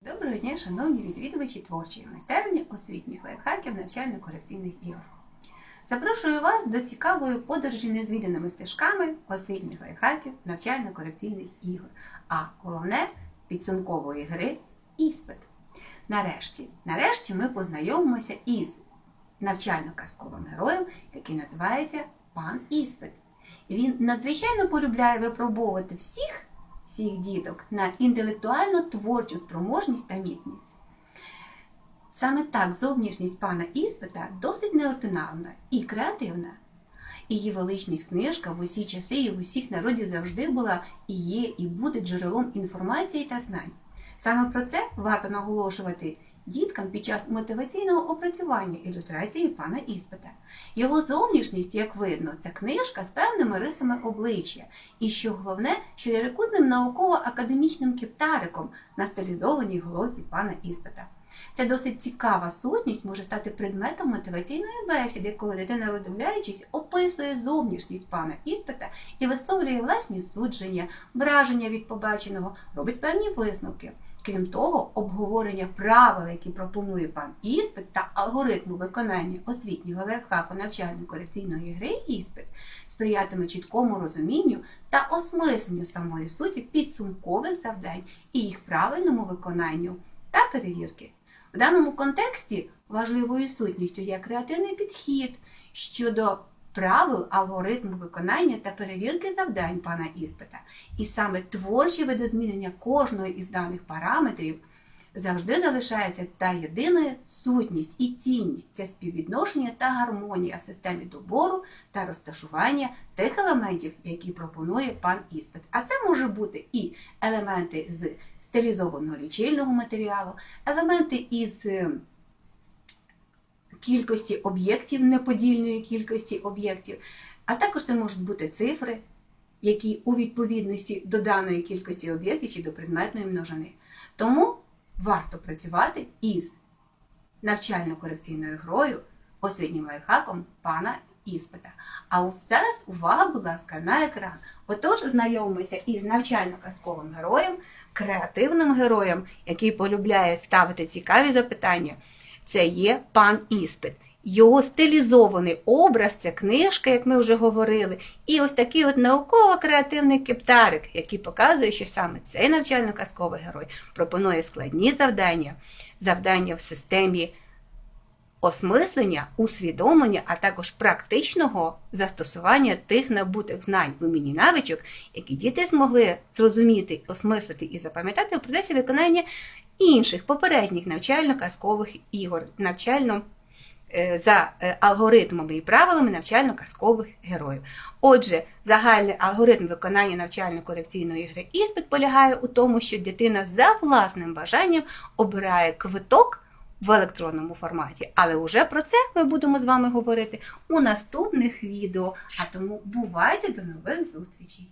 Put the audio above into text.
Доброго дня, шановні відвідувачі творчої майстерні освітніх лайфхаків навчально-корекційних ігор. Запрошую вас до цікавої подорожі незвіданими стежками освітніх лайфхаків навчально-корекційних ігор, а головне підсумкової гри іспит. Нарешті, нарешті ми познайомимося із навчально-казковим героєм, який називається Пан Іспит. Він надзвичайно полюбляє випробовувати всіх всіх діток на інтелектуальну творчу спроможність та міцність. Саме так зовнішність пана іспита досить неординарна і креативна. Її величність книжка в усі часи і в усіх народів завжди була і є, і буде джерелом інформації та знань. Саме про це варто наголошувати діткам під час мотиваційного опрацювання ілюстрації пана іспита. Його зовнішність, як видно, це книжка з певними рисами обличчя, і що головне, що є рекутним науково-академічним кептариком на стилізованій головці пана іспита. Ця досить цікава сутність може стати предметом мотиваційної бесіди, коли дитина, роздивляючись, описує зовнішність пана іспита і висловлює власні судження, враження від побаченого, робить певні висновки. Крім того, обговорення правил, які пропонує пан іспит, та алгоритму виконання освітнього лайфхаку навчально-корекційної гри іспит сприятиме чіткому розумінню та осмисленню самої суті підсумкових завдань і їх правильному виконанню та перевірки. В даному контексті важливою сутністю є креативний підхід щодо правил алгоритму виконання та перевірки завдань пана іспита. І саме творче видозмінення кожної із даних параметрів завжди залишається та єдина сутність і цінність це співвідношення та гармонія в системі добору та розташування тих елементів, які пропонує пан іспит. А це може бути і елементи з стилізованого лічильного матеріалу, елементи із е, кількості об'єктів, неподільної кількості об'єктів, а також це можуть бути цифри, які у відповідності до даної кількості об'єктів чи до предметної множини. Тому варто працювати із навчально-корекційною грою, освітнім лайфхаком пана іспита. А зараз увага, будь ласка, на екран. Отож, знайомимося із навчально-казковим героєм, креативним героєм, який полюбляє ставити цікаві запитання. Це є пан іспит. Його стилізований образ, це книжка, як ми вже говорили, і ось такий от науково-креативний кептарик, який показує, що саме цей навчально-казковий герой пропонує складні завдання, завдання в системі осмислення, усвідомлення, а також практичного застосування тих набутих знань, умінь і навичок, які діти змогли зрозуміти, осмислити і запам'ятати у процесі виконання інших попередніх навчально-казкових ігор, навчально е, за е, алгоритмами і правилами навчально-казкових героїв. Отже, загальний алгоритм виконання навчально-корекційної гри іспит полягає у тому, що дитина за власним бажанням обирає квиток в електронному форматі. Але вже про це ми будемо з вами говорити у наступних відео. А тому бувайте до нових зустрічей!